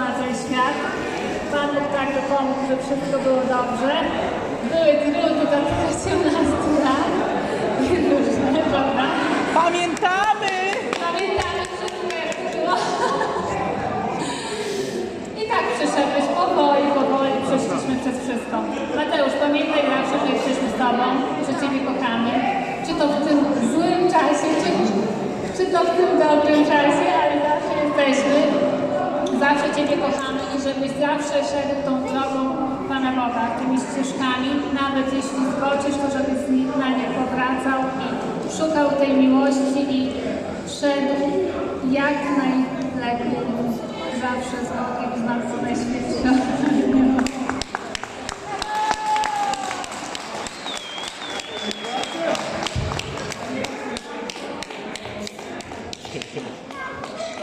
na ten świat. Pan Bóg tak dopomógł, że wszystko było dobrze. Były trudne do 18 lat różne, prawda? Pamiętamy! Pamiętamy wszystko, jak było. I tak przyszedłeś powoli, powoli przeszliśmy przez wszystko. Mateusz, pamiętaj zawsze, że jesteśmy z Tobą, że Ciebie kochamy. Czy to w tym złym czasie, czy, czy to w tym dobrym czasie. I żebyś zawsze szedł tą drogą Pana Boga, tymi ścieżkami, nawet jeśli zboczysz, to żebyś z nich na nie powracał i szukał tej miłości i szedł jak najlepiej. Zawsze z Bogiem, z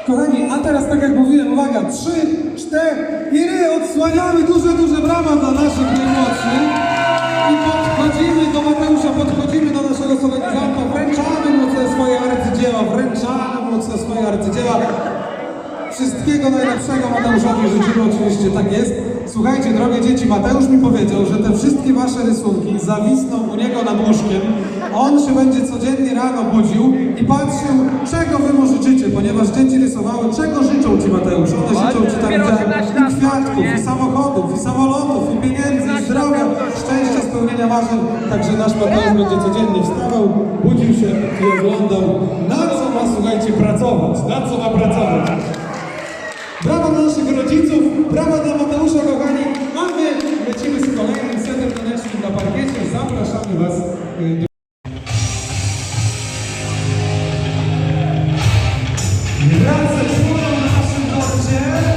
Kochani, a teraz tak jak mówiłem, uwaga, trzy, cztery, odsłaniamy duże, duże brawa dla naszych najmłodszych i podchodzimy do Mateusza, podchodzimy do naszego solenizanta, wręczamy mu swoje arcydzieła, wręczamy mu swoje arcydzieła. Wszystkiego najlepszego Mateuszowi życzymy, oczywiście tak jest. Słuchajcie, drogie dzieci, Mateusz mi powiedział, że te wszystkie wasze rysunki zawisną u niego nad łóżkiem. On się będzie codziennie rano budził i patrzył, czego wy mu życzycie, ponieważ dzieci rysowały, czego życzą ci Mateusz. One życzą ci tam dopiero widziałem, 18 lat, i kwiatków, i samochodów, i samolotów, i pieniędzy, i zdrowia, szczęścia, spełnienia marzeń. Także nasz Mateusz będzie codziennie wstawał, budził się i oglądał, na co ma, słuchajcie, pracować, na co ma pracować. Brawa dla naszych rodziców, brawa dla Mateusza, kochani, a my lecimy z kolejnym setem tanecznym na parkiecie. Zapraszamy Was y, do... Członą na naszym torcie.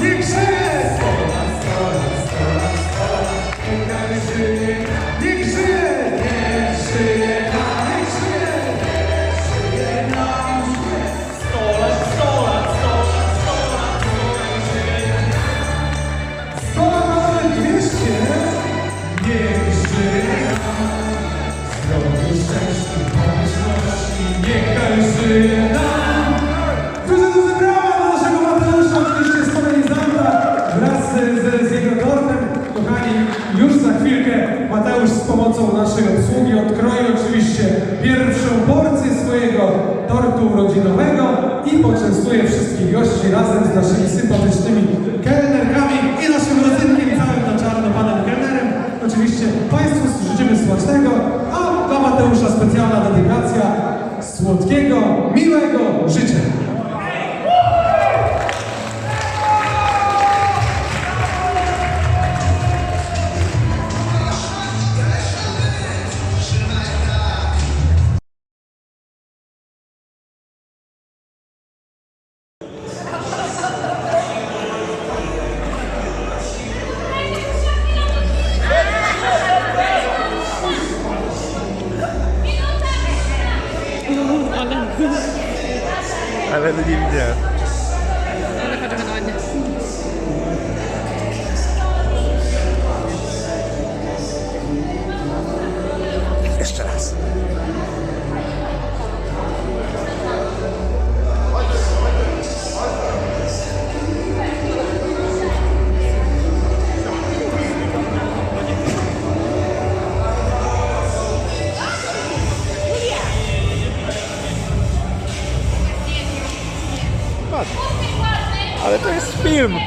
Dixie! Pomocą naszej obsługi odkroi oczywiście pierwszą porcję swojego tortu urodzinowego i poczęstuje wszystkich gości razem z naszymi sympatycznymi Yeah. Ale to jest film.